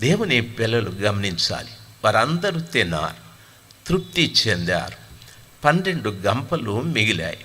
దేవుని పిల్లలు గమనించాలి. వారందరూ తిన్నారు తృప్తి చెందారు. పన్నెండు గంపలు మిగిలాయి.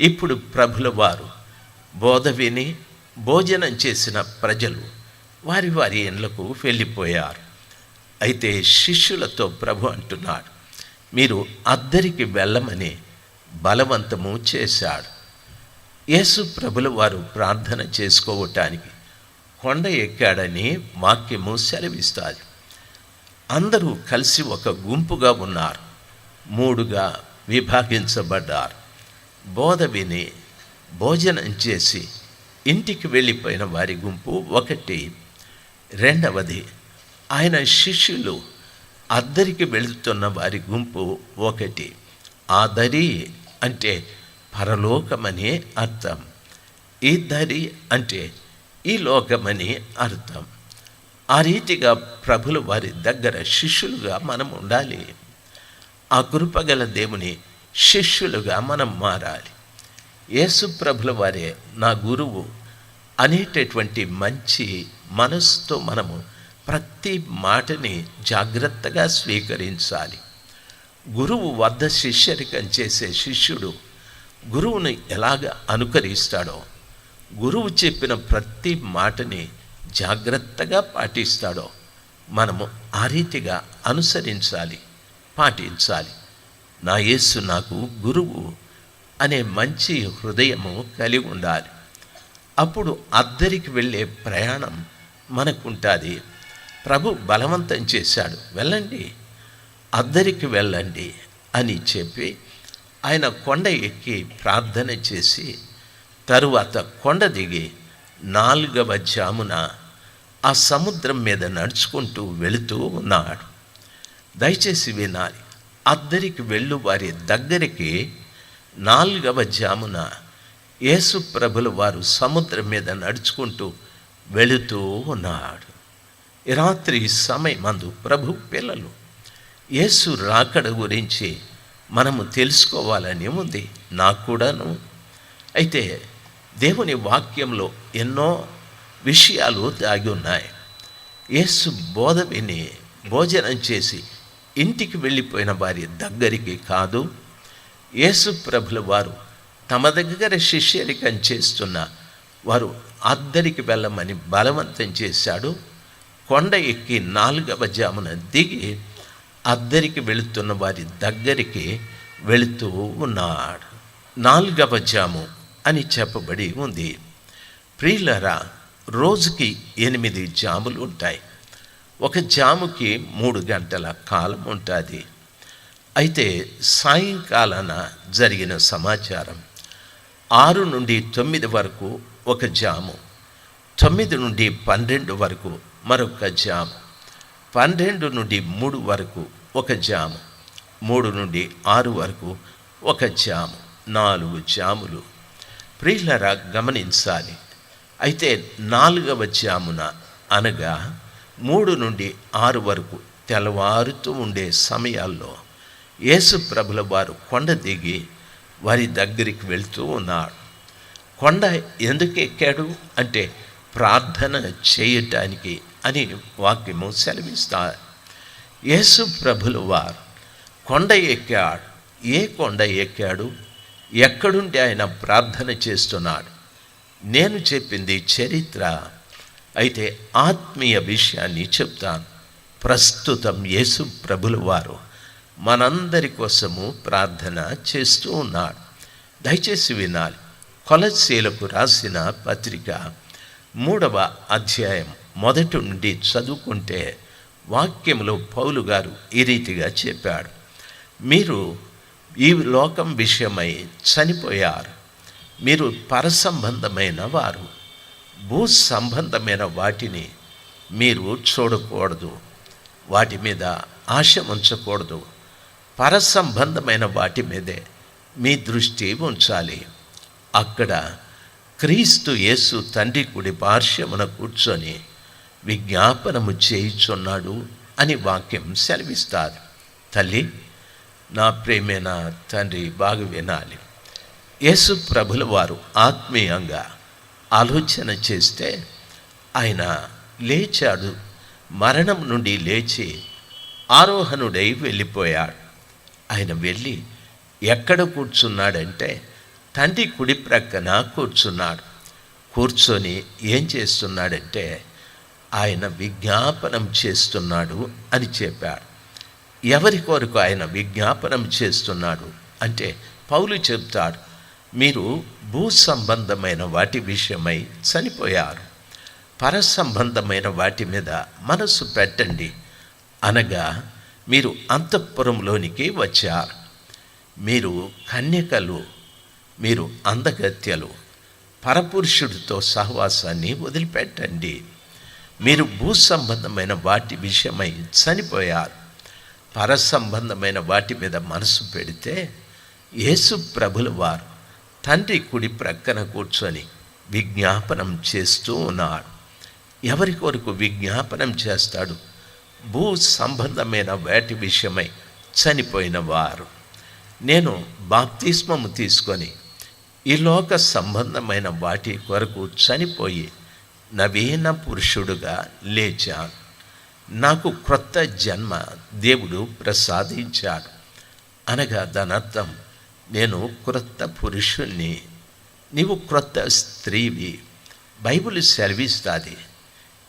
ఇప్పుడు ప్రభుల వారు బోధ విని భోజనం చేసిన ప్రజలు వారి వారి ఇండ్లకు వెళ్ళిపోయారు. అయితే శిష్యులతో ప్రభు అంటున్నాడు మీరు అద్దరికి వెళ్ళమని బలవంతము చేశాడు. యేసు ప్రభుల వారు ప్రార్థన చేసుకోవటానికి కొండ ఎక్కాడని వాక్యము సెలవిస్తుంది. అందరూ కలిసి ఒక గుంపుగా ఉన్నారు. మూడుగా విభాగించబడ్డారు. బోధ విని భోజనం చేసి ఇంటికి వెళ్ళిపోయిన వారి గుంపు ఒకటి. రెండవది ఆయన శిష్యులు అద్దరికి వెళుతున్న వారి గుంపు ఒకటి. ఆ దరి అంటే పరలోకమనే అర్థం. ఈ దరి అంటే ఈ లోకమని అర్థం. ఆ రీతిగా ప్రభుల వారి దగ్గర శిష్యులుగా మనం ఉండాలి. ఆ కృపగల దేవుని శిష్యులుగా మనం మారాలి. యేసు ప్రభుల వారే నా గురువు అనేటటువంటి మంచి మనస్సుతో మనము ప్రతి మాటని జాగ్రత్తగా స్వీకరించాలి. గురువు వద్ద శిష్యరికం చేసే శిష్యుడు గురువుని ఎలాగ అనుకరిస్తాడో గురువు చెప్పిన ప్రతి మాటని జాగ్రత్తగా పాటిస్తాడో మనము ఆ రీతిగా అనుసరించాలి పాటించాలి. నా యేసు నాకు గురువు అనే మంచి హృదయము కలిగి ఉండాలి. అప్పుడు అద్దరికి వెళ్ళే ప్రయాణం మనకుంటుంది. ప్రభు బలవంతం చేశాడు వెళ్ళండి అద్దరికి వెళ్ళండి అని చెప్పి ఆయన కొండ ఎక్కి ప్రార్థన చేసి తరువాత కొండ దిగి నాలుగవ జామున ఆ సముద్రం మీద నడుచుకుంటూ వెళుతూ ఉన్నాడు. దయచేసి వినాలి అద్దరికి వెళ్ళు వారి దగ్గరికి నాలుగవ జామున యేసు ప్రభుల వారు సముద్రం మీద నడుచుకుంటూ వెళుతూ ఉన్నాడు. రాత్రి సమయమందు ప్రభు పిల్లలు యేసు రాకడ గురించి మనము తెలుసుకోవాలని ఉంది నాకు కూడాను. అయితే దేవుని వాక్యంలో ఎన్నో విషయాలు దాగి ఉన్నాయి. యేసు బోధ విని భోజనం చేసి ఇంటికి వెళ్ళిపోయిన వారి దగ్గరికి కాదు. యేసు ప్రభుల వారు తమ దగ్గర శిష్యరికం చేస్తున్న వారు అద్దరికి వెళ్ళమని బలవంతం చేశాడు. కొండ ఎక్కి నాలుగవ జామున దిగి అద్దరికి వెళుతున్న వారి దగ్గరికి వెళుతూ ఉన్నాడు. నాలుగవ జాము అని చెప్పబడి ఉంది. ప్రియులరా రోజుకి ఎనిమిది జాములు ఉంటాయి. ఒక జాముకి మూడు గంటల కాలం ఉంటుంది. అయితే సాయంకాలాన జరిగిన సమాచారం ఆరు నుండి తొమ్మిది వరకు ఒక జాము తొమ్మిది నుండి పన్నెండు వరకు మరొక జాము పన్నెండు నుండి మూడు వరకు ఒక జాము మూడు నుండి ఆరు వరకు ఒక జాము నాలుగు జాములు ప్రియులరా గమనించాలి. అయితే నాలుగవ జామున అనగా మూడు నుండి ఆరు వరకు తెల్లవారుతూ ఉండే సమయాల్లో యేసు ప్రభుల వారు కొండ దిగి వారి దగ్గరికి వెళ్తూ ఉన్నాడు. కొండ ఎందుకు ఎక్కాడు? అంటే ప్రార్థన చేయటానికి అని వాక్యము సెలవిస్తారు యేసు ప్రభులు వారు కొండ ఎక్కాడు. ఏ కొండ ఎక్కాడు? ఎక్కడుండి ఆయన ప్రార్థన చేస్తున్నాడు. నేను చెప్పింది చరిత్ర. అయితే ఆత్మీయ విషయాన్ని చెప్తాను. ప్రస్తుతం యేసు ప్రభుల వారు మనందరి కోసము ప్రార్థన చేస్తూ ఉన్నాడు దయచేసి వినాలి. కొలశీలకు రాసిన పత్రిక మూడవ అధ్యాయం మొదటి నుండి చదువుకుంటే వాక్యంలో పౌలు గారు ఈ రీతిగా చెప్పాడు. మీరు ఈ లోకం విషయమై చనిపోయారు. మీరు పరసంబంధమైన వారు. భూ సంబంధమైన వాటిని మీరు చూడకూడదు. వాటి మీద ఆశ ఉంచకూడదు. పరసంబంధమైన వాటి మీదే మీ దృష్టి ఉంచాలి. అక్కడ క్రీస్తు యేసు తండ్రి కుడి పార్శ్వమున కూర్చొని విజ్ఞాపనము చేయుచున్నాడు అని వాక్యం సెలవిస్తారు. తల్లి నా ప్రేమైన తండ్రి బాగా వినాలి. యేసు ప్రభుల వారు ఆత్మీయంగా ఆలోచన చేస్తే ఆయన లేచాడు. మరణం నుండి లేచి ఆరోహణుడై వెళ్ళిపోయాడు. ఆయన వెళ్ళి ఎక్కడ కూర్చున్నాడంటే తండ్రి కుడి ప్రక్కన కూర్చున్నాడు. కూర్చొని ఏం చేస్తున్నాడంటే ఆయన విజ్ఞాపనం చేస్తున్నాడు అని చెప్పాడు. ఎవరి కొరకు ఆయన విజ్ఞాపనం చేస్తున్నాడు? అంటే పౌలు చెప్తాడు మీరు భూ సంబంధమైన వాటి విషయమై చనిపోయారు. పర సంబంధమైన వాటి మీద మనసు పెట్టండి. అనగా మీరు అంతఃపురంలోనికి వచ్చారు. మీరు కన్యకలు మీరు అందగత్యలు పరపురుషుడితో సహవాసాన్ని వదిలిపెట్టండి. మీరు భూ సంబంధమైన వాటి విషయమై చనిపోయారు. పరసంబంధమైన వాటి మీద మనసు పెడితే యేసు ప్రభుల వారు తండ్రి కుడి ప్రక్కన కూర్చొని విజ్ఞాపనం చేస్తూ ఉన్నాడు. ఎవరి కొరకు విజ్ఞాపనం చేస్తాడు? భూ సంబంధమైన వాటి విషయమై చనిపోయిన వారు. నేను బాప్తిస్మము తీసుకొని ఈ లోక సంబంధమైన వాటి కొరకు చనిపోయి నవీన పురుషుడుగా లేచాను. నాకు క్రొత్త జన్మ దేవుడు ప్రసాదించాడు. అనగా దాని అర్థం నేను క్రొత్త పురుషుణ్ణి నీవు క్రొత్త స్త్రీవి. బైబిల్ సెలవిస్తుంది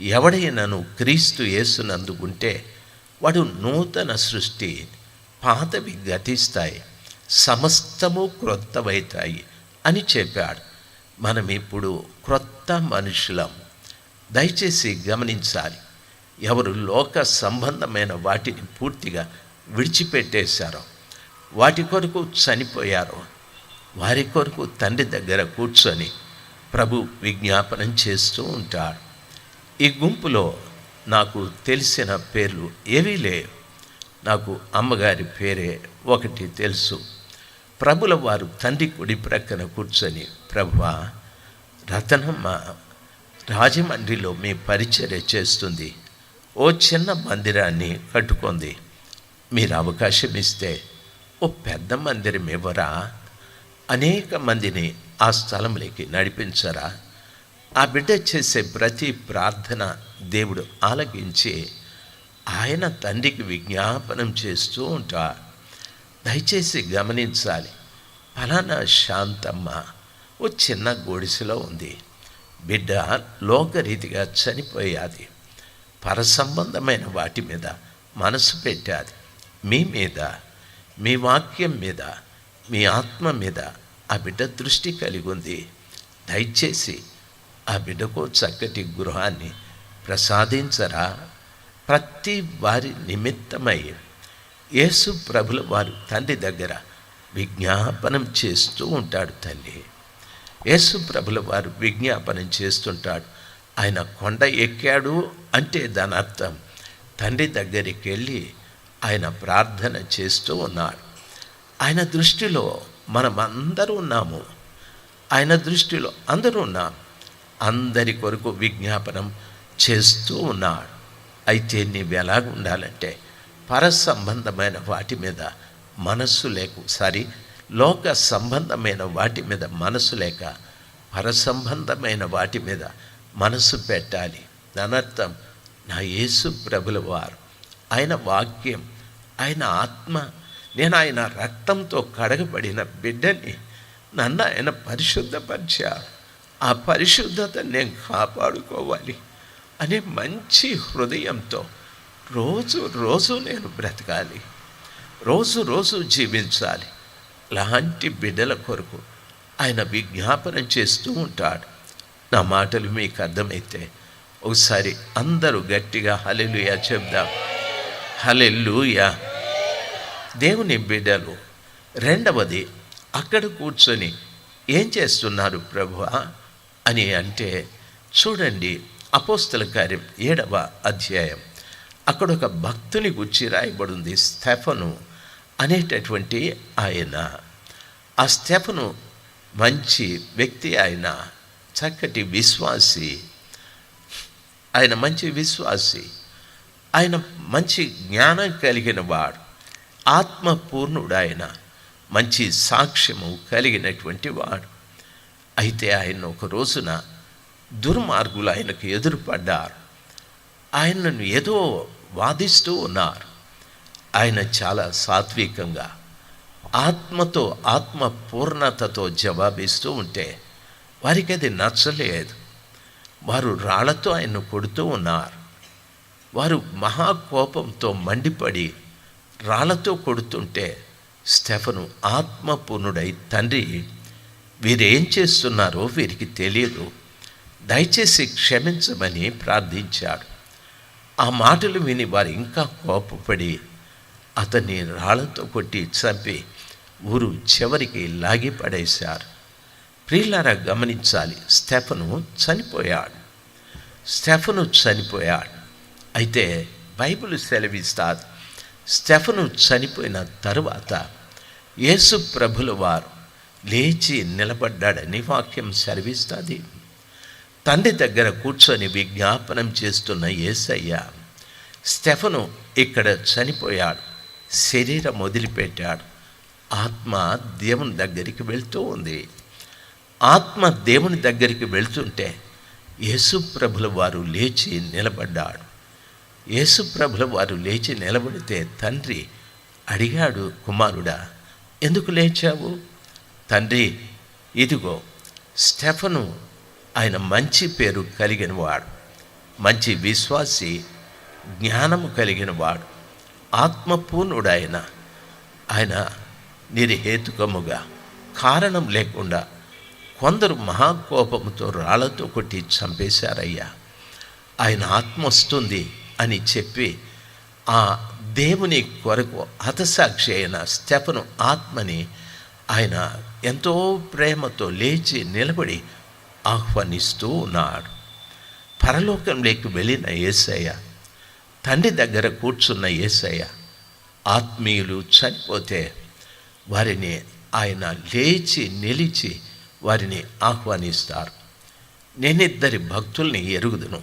ఎవడైనాను క్రీస్తు యేసునందుకుంటే వాడు నూతన సృష్టి పాతవి గతిస్తాయి సమస్తము క్రొత్తవైతాయి అని చెప్పాడు. మనం ఇప్పుడు క్రొత్త మనుషులం. దయచేసి గమనించాలి ఎవరు లోక సంబంధమైన వాటిని పూర్తిగా విడిచిపెట్టేశారో వాటి కొరకు చనిపోయారో వారి కొరకు తండ్రి దగ్గర కూర్చొని ప్రభు విజ్ఞాపనం చేస్తూ ఉంటాడు. ఈ గుంపులో నాకు తెలిసిన పేర్లు ఏవీ లేవు. నాకు అమ్మగారి పేరే ఒకటి తెలుసు. ప్రభుల వారు తండ్రి కుడి ప్రక్కన కూర్చొని ప్రభువా రతనమ్మ రాజమండ్రిలో మీ పరిచర్య చేస్తుంది. ఓ చిన్న మందిరాన్ని కట్టుకుంది. మీరు అవకాశం ఇస్తే ఓ పెద్ద మందిరం ఇవ్వరా? అనేక మందిని ఆ స్థలంలోకి నడిపించరా? ఆ బిడ్డ చేసే ప్రతి ప్రార్థన దేవుడు ఆలకించి ఆయన తండ్రికి విజ్ఞాపనం చేస్తూ ఉంటాడు. దయచేసి గమనించాలి. ఫలానా శాంతమ్మ ఓ చిన్న గొడిసెలో ఉంది. బిడ్డ లోకరీతిగా చనిపోయాది. పరసంబంధమైన వాటి మీద మనసు పెట్టాది. మీ మీద మీ వాక్యం మీద మీ ఆత్మ మీద ఆ బిడ్డ దృష్టి కలిగి ఉంది దయచేసి ఆ బిడ్డకు చక్కటి గృహాన్ని ప్రసాదించరా. ప్రతి వారి నిమిత్తమై యేసు ప్రభుల వారు తండ్రి దగ్గర విజ్ఞాపనం చేస్తూ ఉంటాడు తల్లి. యేసు ప్రభుల వారు విజ్ఞాపనం చేస్తుంటాడు. ఆయన కొండ ఎక్కాడు అంటే దాని అర్థం. తండ్రి దగ్గరికి వెళ్ళి ఆయన ప్రార్థన చేస్తూ ఉన్నాడు. ఆయన దృష్టిలో మనం అందరూ ఉన్నాము. ఆయన దృష్టిలో అందరూ ఉన్నాం. అందరి కొరకు విజ్ఞాపనం చేస్తూ ఉన్నాడు. అయితే నీవు ఎలాగ ఉండాలంటే పర సంబంధమైన వాటి మీద మనస్సు లేక సారీ లోక సంబంధమైన వాటి మీద మనసు లేక పరసంబంధమైన వాటి మీద మనసు పెట్టాలి. దానర్థం నా యేసు ప్రభుల వారు. ఆయన వాక్యం ఆయన ఆత్మ నేను ఆయన రక్తంతో కడగబడిన బిడ్డని నన్ను ఆయన పరిశుద్ధపరిచారు. ఆ పరిశుద్ధత నేను కాపాడుకోవాలి అనే మంచి హృదయంతో రోజు రోజు నేను బ్రతకాలి. రోజు రోజు జీవించాలి. లాంటి బిడ్డల కొరకు ఆయన విజ్ఞాపనం చేస్తూ ఉంటాడు. నా మాటలు మీకు అర్థమైతే ఒకసారి అందరూ గట్టిగా హలెలుయా చెప్దాం. హలెల్లుయా. దేవుని బిడ్డలు రెండవది అక్కడ కూర్చొని ఏం చేస్తున్నారు ప్రభువా అని అంటే చూడండి అపోస్తల కార్యం ఏడవ అధ్యాయం. అక్కడ ఒక భక్తుని గుచ్చి రాయబడింది స్తెఫను అనేటటువంటి ఆయన. ఆ స్తెఫను మంచి వ్యక్తి ఆయన. చక్కటి విశ్వాసి. ఆయన మంచి విశ్వాసి. ఆయన మంచి జ్ఞానం కలిగిన వాడు. ఆత్మపూర్ణుడు ఆయన మంచి సాక్ష్యము కలిగినటువంటి వాడు. అయితే ఆయన ఒక రోజున దుర్మార్గులు ఆయనకు ఎదురుపడ్డారు. ఆయనను ఏదో వాదిస్తూ ఉన్నారు. ఆయన చాలా సాత్వికంగా ఆత్మతో ఆత్మ పూర్ణతతో జవాబిస్తూ ఉంటే వారికి అది నచ్చలేదు. వారు రాళ్ళతో ఆయన్ను కొడుతూ ఉన్నారు. వారు మహాకోపంతో మండిపడి రాళ్ళతో కొడుతుంటే స్టెఫను ఆత్మపూర్ణుడై తండ్రి వీరేం చేస్తున్నారో వీరికి తెలియదు దయచేసి క్షమించమని ప్రార్థించాడు. ఆ మాటలు విని వారు ఇంకా కోపపడి అతన్ని రాళ్ళతో కొట్టి చంపి ఊరు చివరికి లాగి పడేశారు. ప్రియులారా గమనించాలి. స్టెఫను చనిపోయాడు. స్టెఫను చనిపోయాడు. అయితే బైబిల్ సెలవిస్తారు స్టెఫను చనిపోయిన తరువాత యేసు ప్రభుల వారు లేచి నిలబడ్డాడని వాక్యం సెలవిస్తుంది. తండ్రి దగ్గర కూర్చొని విజ్ఞాపనం చేస్తున్న ఏసయ్య స్టెఫను ఇక్కడ చనిపోయాడు శరీరం వదిలిపెట్టాడు ఆత్మ దేవుని దగ్గరికి వెళ్తూ ఉంది. ఆత్మ దేవుని దగ్గరికి వెళ్తుంటే యేసుప్రభుల వారు లేచి నిలబడ్డాడు. యేసుప్రభుల వారు లేచి నిలబడితే తండ్రి అడిగాడు కుమారుడా ఎందుకు లేచావు? తండ్రి ఇదిగో స్టెఫను ఆయన మంచి పేరు కలిగిన వాడు మంచి విశ్వాసి జ్ఞానము కలిగిన వాడు ఆత్మపూర్ణుడు ఆయన ఆయన నిర్హేతుకముగా కారణం లేకుండా కొందరు మహాకోపంతో రాళ్ళతో కొట్టి చంపేశారయ్యా. ఆయన ఆత్మ వస్తుంది అని చెప్పి ఆ దేవుని కొరకు హతసాక్షి అయిన స్టెఫను ఆత్మని ఆయన ఎంతో ప్రేమతో లేచి నిలబడి ఆహ్వానిస్తూ ఉన్నాడు. పరలోకంలోకి వెళ్ళిన ఏసయ్య తండ్రి దగ్గర కూర్చున్న ఏసయ్య ఆత్మీయులు చనిపోతే వారిని ఆయన లేచి నిలిచి వారిని ఆహ్వానిస్తారు. నేనిద్దరి భక్తుల్ని ఎరుగుదును.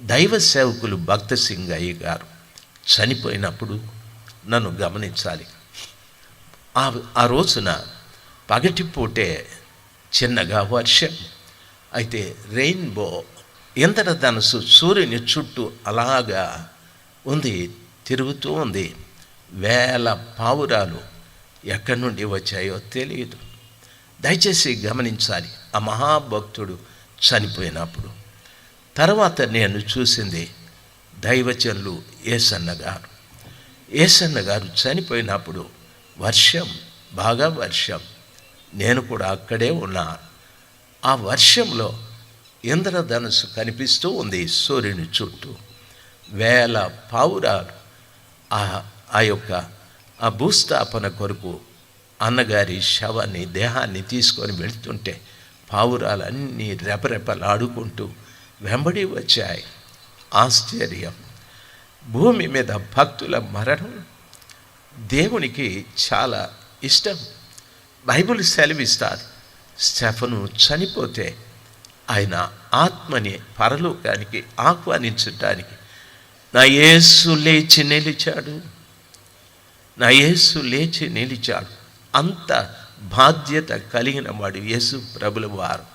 దైవ సేవకులు భక్త సింగయ్య గారు చనిపోయినప్పుడు నన్ను గమనించాలి. ఆ ఆ రోజున పగటిపూటే చిన్నగా వర్షం. అయితే రెయిన్బో ఇంద్రధనుసు సూర్యుని చుట్టూ అలాగా ఉంది తిరుగుతూ ఉంది. వేల పావురాలు ఎక్కడి నుండి వచ్చాయో తెలియదు. దయచేసి గమనించాలి. ఆ మహాభక్తుడు చనిపోయినప్పుడు. తర్వాత నేను చూసింది దైవచనులు ఏసన్న గారు. ఏసన్న గారు చనిపోయినప్పుడు వర్షం బాగా వర్షం. నేను కూడా అక్కడే ఉన్నా. ఆ వర్షంలో ఇంద్రధనుసు కనిపిస్తూ ఉంది సూర్యుని చుట్టూ. వేల పావురాలు ఆ ఆ యొక్క ఆ భూస్థాపన కొరకు అన్నగారి శవాన్ని దేహాన్ని తీసుకొని వెళుతుంటే పావురాలన్నీ రెపరెపలాడుకుంటూ వెంబడి వచ్చాయి. ఆశ్చర్యం. భూమి మీద భక్తుల మరణం దేవునికి చాలా ఇష్టం. బైబిల్ సెలవిస్తారు స్టెఫను చనిపోతే ఆయన ఆత్మని పరలోకానికి ఆహ్వానించడానికి నా యేసు లేచి నిలిచాడు. నా యేసు లేచి నిలిచాడు. అంత బాధ్యత కలిగిన వాడు యేసు ప్రభుల వారు.